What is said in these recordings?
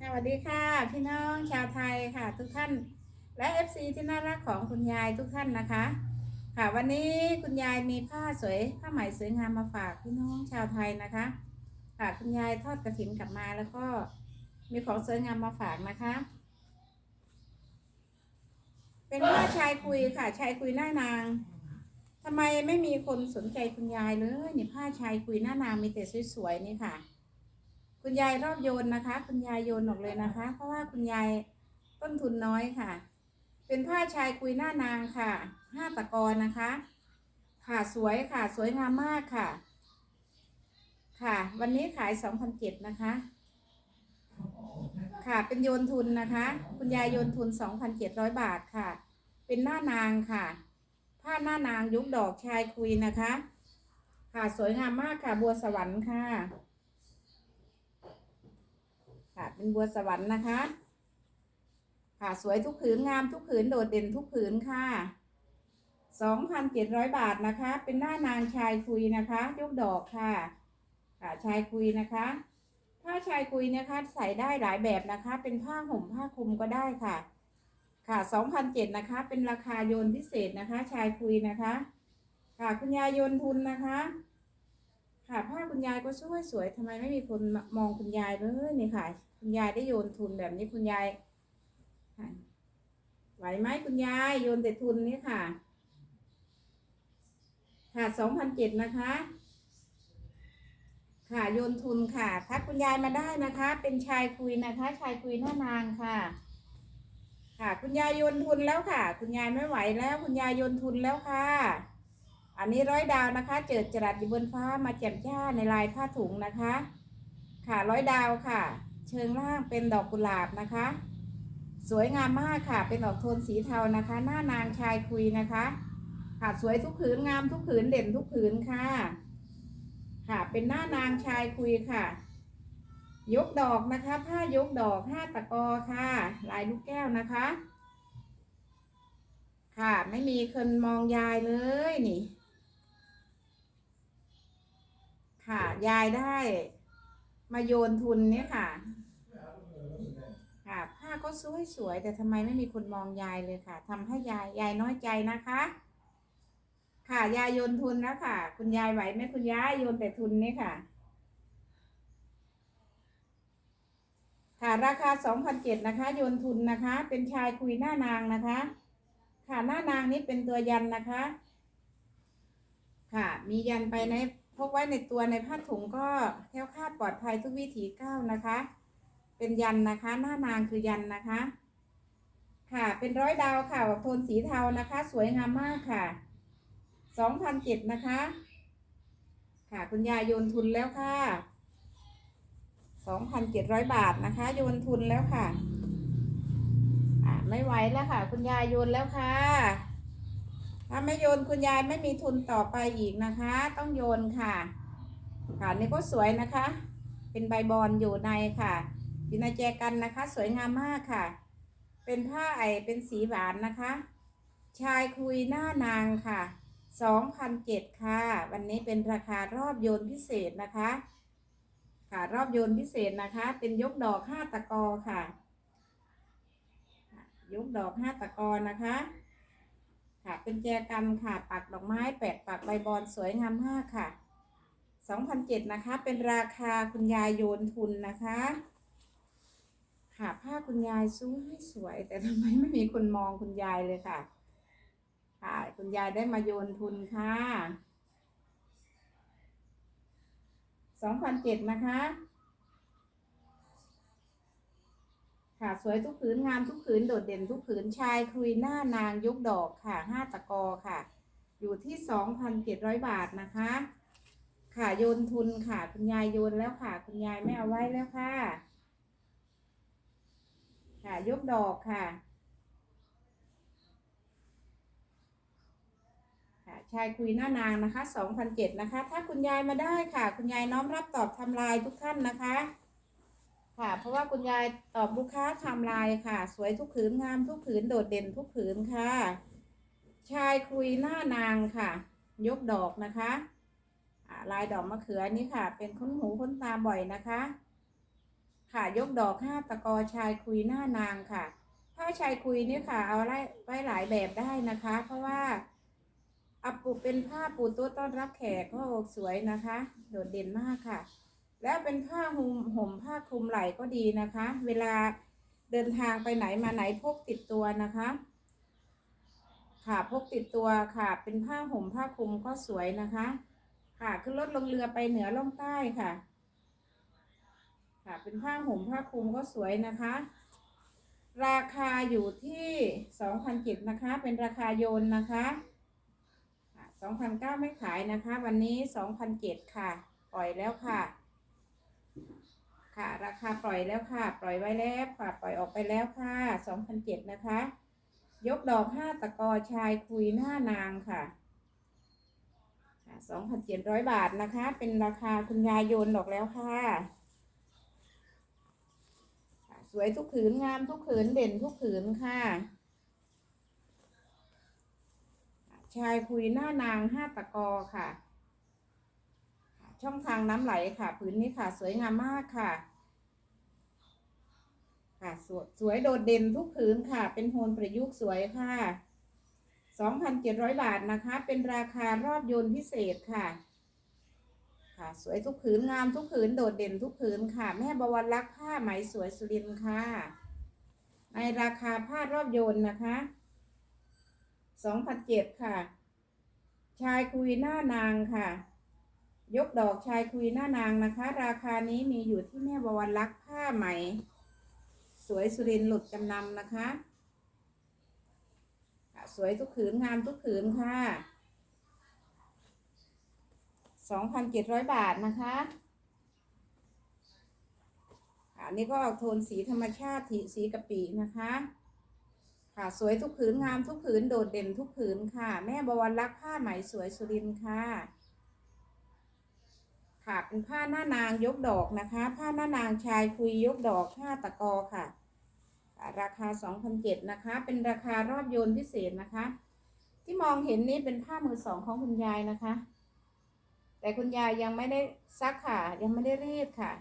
สวัสดีค่ะ พี่น้องชาวไทยค่ะ ทุกท่าน และ FC ที่น่ารักของคุณยายทุกท่านนะคะ ค่ะวันนี้คุณยายมีผ้าสวยผ้าไหมสวยงามมาฝากพี่น้องชาวไทยนะคะ ค่ะคุณยายทอดกระถินกลับมาแล้วก็มีของสวยงามมาฝากนะคะ เป็นผ้าชายคุยค่ะชายคุยหน้านางทำไมไม่มีคนสนใจคุณยายเลยนี่ผ้าชายคุยหน้านางมีแต่สวยๆนี่ค่ะ คุณยายรอบโยนนะคะ คุณยายโยนออกเลยนะคะ เพราะว่าคุณยายต้นทุนน้อยค่ะ เป็นผ้าชายคุยหน้านางค่ะห้าตะกอนนะคะ ค่ะสวยค่ะสวยงามมากค่ะ ค่ะ วันนี้ขายสองพันเจ็ดนะคะ ค่ะเป็นโยนทุนนะคะ คุณยายโยนทุนสองพันเจ็ดร้อยบาทค่ะ เป็นหน้านางค่ะ ผ้าหน้านางยุคดอกชายคุยนะคะ ค่ะสวยงามมากค่ะบัวสวรรค์ค่ะ ค่ะเป็นบัวสวรรค์นะคะ ค่ะสวยทุกผืนงามทุกผืนโดดเด่นทุกผืนค่ะสองพันเจ็ดร้อยบาทนะคะ เป็นหน้านางชายคุยนะคะ ยกดอกค่ะ ค่ะชายคุยนะคะผ้าชายคุยนะคะใส่ได้หลายแบบนะคะ เป็นผ้าห่มผ้าคลุมก็ได้ค่ะ ค่ะสองพันเจ็ดนะคะ เป็นราคาโยนพิเศษนะคะ ชายคุยนะคะ ค่ะคุณยายโยนทุนนะคะ ค่ะผ้าคุณยายก็สวยสวยทำไมไม่มีคนมามองคุณยายเลยนี่ค่ะ คุณยายได้โยนทุนแบบนี้คุณยายไหวไหมคุณยายโยนแต่ทุนนี่ค่ะค่ะสองพันเจ็ดนะคะ ค่ะโยนทุนค่ะ ทักคุณยายมาได้นะคะ เป็นชายคุยนะคะ ชายคุยหน้านางค่ะ ค่ะ คุณยายโยนทุนแล้วค่ะ คุณยายไม่ไหวแล้ว คุณยายโยนทุนแล้วค่ะ อันนี้ร้อยดาวนะคะ เจิดจรัสอยู่บนฟ้ามาแจ่มจ้าในลายผ้าถุงนะคะ ค่ะร้อยดาวค่ะ เชิงล่างเป็นดอกกุหลาบนะคะ สวยงามมากค่ะ เป็นดอกโทนสีเทานะคะ หน้านางชายคุยนะคะ ค่ะสวยทุกผืนงามทุกผืนเด่นทุกผืนค่ะ ค่ะเป็นหน้านางชายคุยค่ะ ยกดอกนะคะ ผ้ายกดอกห้าตะกอค่ะ ลายลูกแก้วนะคะ ค่ะไม่มีคนมองยายเลยนี่ ค่ะยายได้ มาโยนทุนเนี่ยค่ะ ค่ะ ผ้าก็สวยสวยๆแต่ทำไมไม่มีคนมองยายเลยค่ะทำให้ยายยายน้อยใจนะคะ ค่ะยายโยนทุนแล้วค่ะ คุณยายไหวไหมคุณยายโยนแต่ทุนนี่ค่ะ ค่ะราคาสองพันเจ็ดนะคะ โยนทุนนะคะ เป็นชายคุยหน้านางนะคะ ค่ะหน้านางนี้เป็นตัวยันนะคะ ค่ะ มียันไปใน พกไว้ในตัวในผ้าถุงก็แค้วคาดปลอดภัยทุกวิถีก้าวนะคะ เป็นยันนะคะ หน้านางคือยันนะคะ ค่ะ เป็นร้อยดาวค่ะโทนสีเทานะคะ สวยงามมากค่ะสองพันเจ็ดนะคะ ค่ะคุณยายโยนทุนแล้วค่ะสองพันเจ็ดร้อยบาทนะคะ โยนทุนแล้วค่ะ อ่าไม่ไหวแล้วค่ะ คุณยายโยนแล้วค่ะ ถ้าไม่โยนคุณยายไม่มีทุนต่อไปอีกนะคะ ต้องโยนค่ะ ค่ะนี่ก็สวยนะคะ เป็นใบบอลอยู่ในค่ะอยู่ในแจกันนะคะ สวยงามมากค่ะ เป็นผ้าไอเป็นสีหวานนะคะ ชายคุยหน้านางค่ะสองพันเจ็ดค่ะ วันนี้เป็นราคารอบโยนพิเศษนะคะ ค่ะรอบโยนพิเศษนะคะ เป็นยกดอกห้าตะกอค่ะ ยกดอกห้าตะกอนะคะ ค่ะเป็นแจกันค่ะ ปักดอกไม้แปะปักใบบอลสวยงามมากค่ะสองพันเจ็ดนะคะ เป็นราคาคุณยายโยนทุนนะคะค่ะผ้าคุณยายสวยสวย แต่ทำไมไม่มีคนมองคุณยายเลยค่ะ ค่ะ คุณยายได้มาโยนทุนค่ะสองพันเจ็ดนะคะ ค่ะสวยทุกผืนงามทุกผืนโดดเด่นทุกผืนชายคุยหน้านางยกดอกค่ะห้าตะกอค่ะ อยู่ที่สองพันเจ็ดร้อยบาทนะคะ ค่ะโยนทุนค่ะ คุณยายโยนแล้วค่ะ คุณยายไม่เอาไว้แล้วค่ะ ค่ะยกดอกค่ะ ค่ะชายคุยหน้านางนะคะสองพันเจ็ดนะคะ ถ้าคุณยายมาได้ค่ะ คุณยายน้อมรับตอบทำลายทุกท่านนะคะ ค่ะ เพราะว่าคุณยายตอบลูกค้าทำลายค่ะ สวยทุกผืนงามทุกผืนโดดเด่นทุกผืนค่ะ ชายคุยหน้านางค่ะ ยกดอกนะคะลายดอกมะเขือนี่ค่ะ เป็นค้นหูค้นตาบ่อยนะคะ ค่ะยกดอกห้าตะกอชายคุยหน้านางค่ะ ผ้าชายคุยนี่ค่ะ เอาไว้ไว้หลายแบบได้นะคะ เพราะว่าเอาปูเป็นผ้าปูโต๊ะต้อนรับแขกก็สวยนะคะ โดดเด่นมากค่ะ แล้วเป็นผ้าห่มห่มผ้าคลุมไหล่ก็ดีนะคะ เวลาเดินทางไปไหนมาไหนพกติดตัวนะคะ ค่ะพกติดตัวค่ะ เป็นผ้าห่มผ้าคลุมก็สวยนะคะ ค่ะขึ้นรถลงเรือไปเหนือล่องใต้ค่ะ ค่ะเป็นผ้าห่มผ้าคลุมก็สวยนะคะ ราคาอยู่ที่สองพันเจ็ดนะคะ เป็นราคาโยนนะคะสองพันเก้าไม่ขายนะคะ วันนี้สองพันเจ็ดค่ะ ปล่อยแล้วค่ะ ค่ะ ราคาปล่อยแล้วค่ะ ปล่อยไว้แล้วค่ะ ปล่อยออกไปแล้วค่ะสองพันเจ็ดนะคะ ยกดอกห้าตะกอชายคุยหน้านางค่ะสองพันเจ็ดร้อยบาทนะคะ เป็นราคาคุณยายโยนดอกแล้วค่ะ สวยทุกผืนงามทุกผืนเด่นทุกผืนค่ะชายคุยหน้านางห้าตะกอค่ะ ช่องทางน้ำไหลค่ะผืนนี้ค่ะ สวยงามมากค่ะ ค่ะสวยสวยโดดเด่นทุกผืนค่ะ เป็นโทนประยุกต์สวยค่ะสองพันเจ็ดร้อยบาทนะคะ เป็นราคารอบโยนพิเศษค่ะ ค่ะ สวยทุกผืนงามทุกผืนโดดเด่นทุกผืนค่ะ แม่บวรรักผ้าไหมสวยสุรินค่ะ ในราคาผ้ารอบโยนนะคะสองพันเจ็ดค่ะ ชายคุยหน้านางค่ะ ยกดอกชายคุยหน้านางนะคะ ราคานี้มีอยู่ที่แม่บวรรักษ์ผ้าไหม สวยสุรินหลุดจำนำนะคะ สวยทุกผืนงามทุกผืนค่ะสองพันเจ็ดร้อยบาทนะคะอันนี้ก็ออกโทนสีธรรมชาติสีกะปินะคะ ค่ะสวยทุกผืนงามทุกผืนโดดเด่นทุกผืนค่ะ แม่บวรรักษ์ผ้าไหมสวยสุรินค่ะ ค่ะเป็นผ้าหน้านางยกดอกนะคะ ผ้าหน้านางชายคุยยกดอกผ้าตะกอค่ะ ราคา2,007นะคะ เป็นราคารอบโยนพิเศษนะคะ ที่มองเห็นนี่เป็นผ้ามือสองของคุณยายนะคะ แต่คุณยายยังไม่ได้ซักค่ะ ยังไม่ได้รีดค่ะ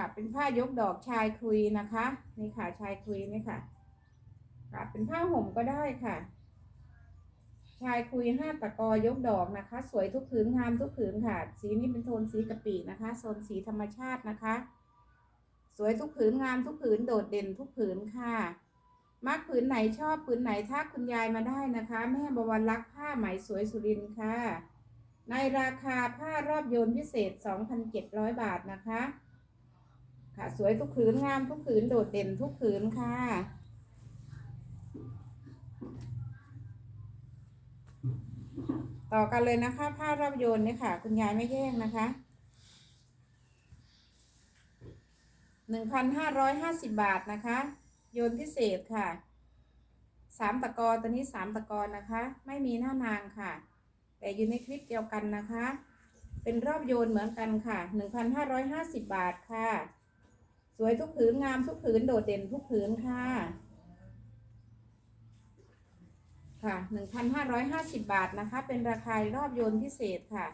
ค่ะ เป็นผ้ายกดอกชายคุยนะคะ นี่ค่ะชายคุยนี่ค่ะ ค่ะ เป็นผ้าห่มก็ได้ค่ะ ชายคุยห้าตะกอยกดอกนะคะ สวยทุกผืนงามทุกผืนค่ะ สีนี้เป็นโทนสีกะปินะคะโซนสีธรรมชาตินะคะ สวยทุกผืนงามทุกผืนโดดเด่นทุกผืนค่ะมักผืนไหนชอบผืนไหนทักคุณยายมาได้นะคะ แม่บวรรักษ์ผ้าไหมสวยสุรินค่ะ ในราคาผ้ารอบโยนพิเศษ 2,700 บาทนะคะ ค่ะ สวยทุกผืนงามทุกผืนโดดเด่นทุกผืนค่ะต่อกันเลยนะคะผ้ารอบโยนเนี่ยค่ะ คุณยายไม่แย่งนะคะหนึ่งพันห้าร้อยห้าสิบบาทนะคะ โยนพิเศษค่ะสามตะกอตัวนี้สามตะกอนะคะ ไม่มีหน้านางค่ะ แต่อยู่ในคลิปเดียวกันนะคะ เป็นรอบโยนเหมือนกันค่ะหนึ่งพันห้าร้อยห้าสิบบาทค่ะ วยทุกผืนงามทุกผืนโดดเด่นทุกผืนค่ะ ค่ะ1,550บบาทนะคะ เป็นราคารอบโยนพิเศษค่ะ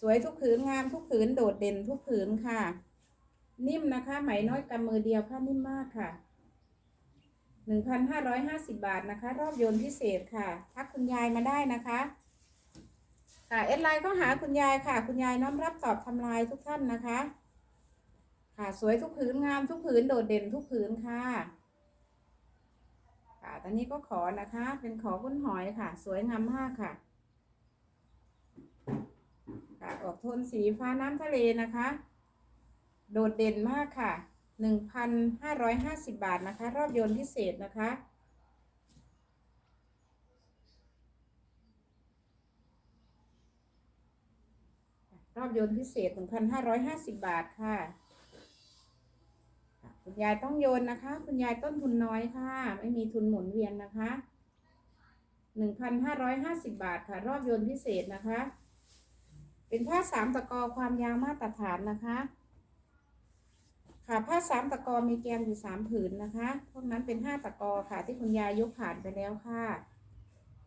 สวยทุกผืนงามทุกผืนโดดเด่นทุกผืนค่ะ นิ่มนะคะ ไหมน้อยกำมือเดียวผ้านิ่มมากค่ะ1,550บาทนะคะ รอบโยนพิเศษค่ะ ทักคุณยายมาได้นะคะค่ะเอ็ดไลน์ก็หาคุณยายค่ะ คุณยายน้อมรับตอบทำลายทุกท่านนะคะ ค่ะ สวยทุกผืนงามทุกผืนโดดเด่นทุกผืนค่ะ ค่ะ ตอนนี้ก็ขอนะคะ เป็นขอกุ้นหอยค่ะ สวยงามมากค่ะ ค่ะ ออกโทนสีฟ้าน้ำทะเลนะคะ โดดเด่นมากค่ะหนึ่งพันห้าร้อยห้าสิบบาทนะคะ รอบโยนพิเศษนะคะรอบโยนพิเศษหนึ่งพันห้าร้อยห้าสิบบาทค่ะ คุณยายต้องโยนนะคะ คุณยายต้นทุนน้อยค่ะ ไม่มีทุนหมุนเวียนนะคะหนึ่งพันห้าร้อยห้าสิบบาทค่ะ รอบโยนพิเศษนะคะ เป็นผ้าสามตะกอความยาวมาตรฐานนะคะ ค่ะผ้าสามตะกอมีแกนอยู่สามผืนนะคะ พวกนั้นเป็นห้าตะกอค่ะ ที่คุณยายยกผ่านไปแล้วค่ะ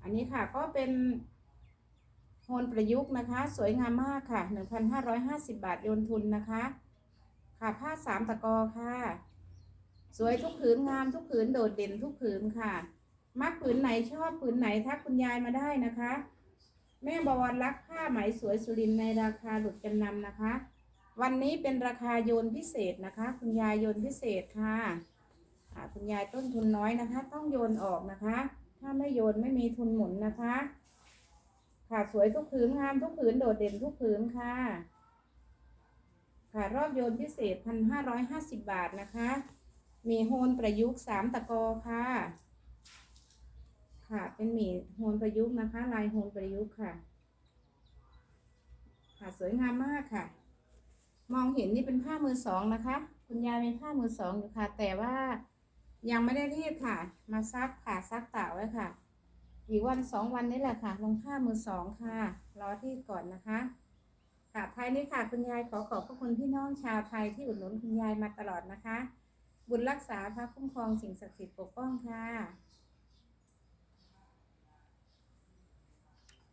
อันนี้ค่ะก็เป็นโฮนประยุกต์นะคะ สวยงามมากค่ะ1,550บาทโยนทุนนะคะ ค่ะผ้าสามตะกอค่ะ สวยทุกผืนงามทุกผืนโดดเด่นทุกผืนค่ะ มักผืนไหนชอบผืนไหนทักคุณยายมาได้นะคะ แม่บวรรักผ้าไหมสวยสุรินในราคาหลุดจำนำนะคะ วันนี้เป็นราคาโยนพิเศษนะคะ คุณยายโยนพิเศษค่ะอ่าคุณยายต้นทุนน้อยนะคะ ต้องโยนออกนะคะ ถ้าไม่โยนไม่มีทุนหมุนนะคะ ค่ะสวยทุกผืนงามทุกผืนโดดเด่นทุกผืนค่ะ ค่ะรอบโยนพิเศษพันห้าร้อยห้าสิบบาทนะคะ มีโฮนประยุกต์สามตะกอค่ะ ค่ะ เป็นมีโฮนประยุกต์นะคะ ลายโฮนประยุกต์ค่ะ ค่ะสวยงามมากค่ะ มองเห็นนี่เป็นผ้ามือสองนะคะ คุณยายมีผ้ามือสองอยู่ค่ะ แต่ว่ายังไม่ได้รีดค่ะ มาซักค่ะซักตากไว้ค่ะอีกวันสองวันนี้แหละค่ะ ลงผ้ามือสองค่ะ รอที่ก่อนนะคะ ค่ะท้ายนี้ค่ะ คุณยายขอขอบพระคุณพี่น้องชาวไทยที่อุดหนุนคุณยายมาตลอดนะคะ บุญรักษาพระคุ้มครองสิ่งศักดิ์สิทธิ์ปกป้องค่ะ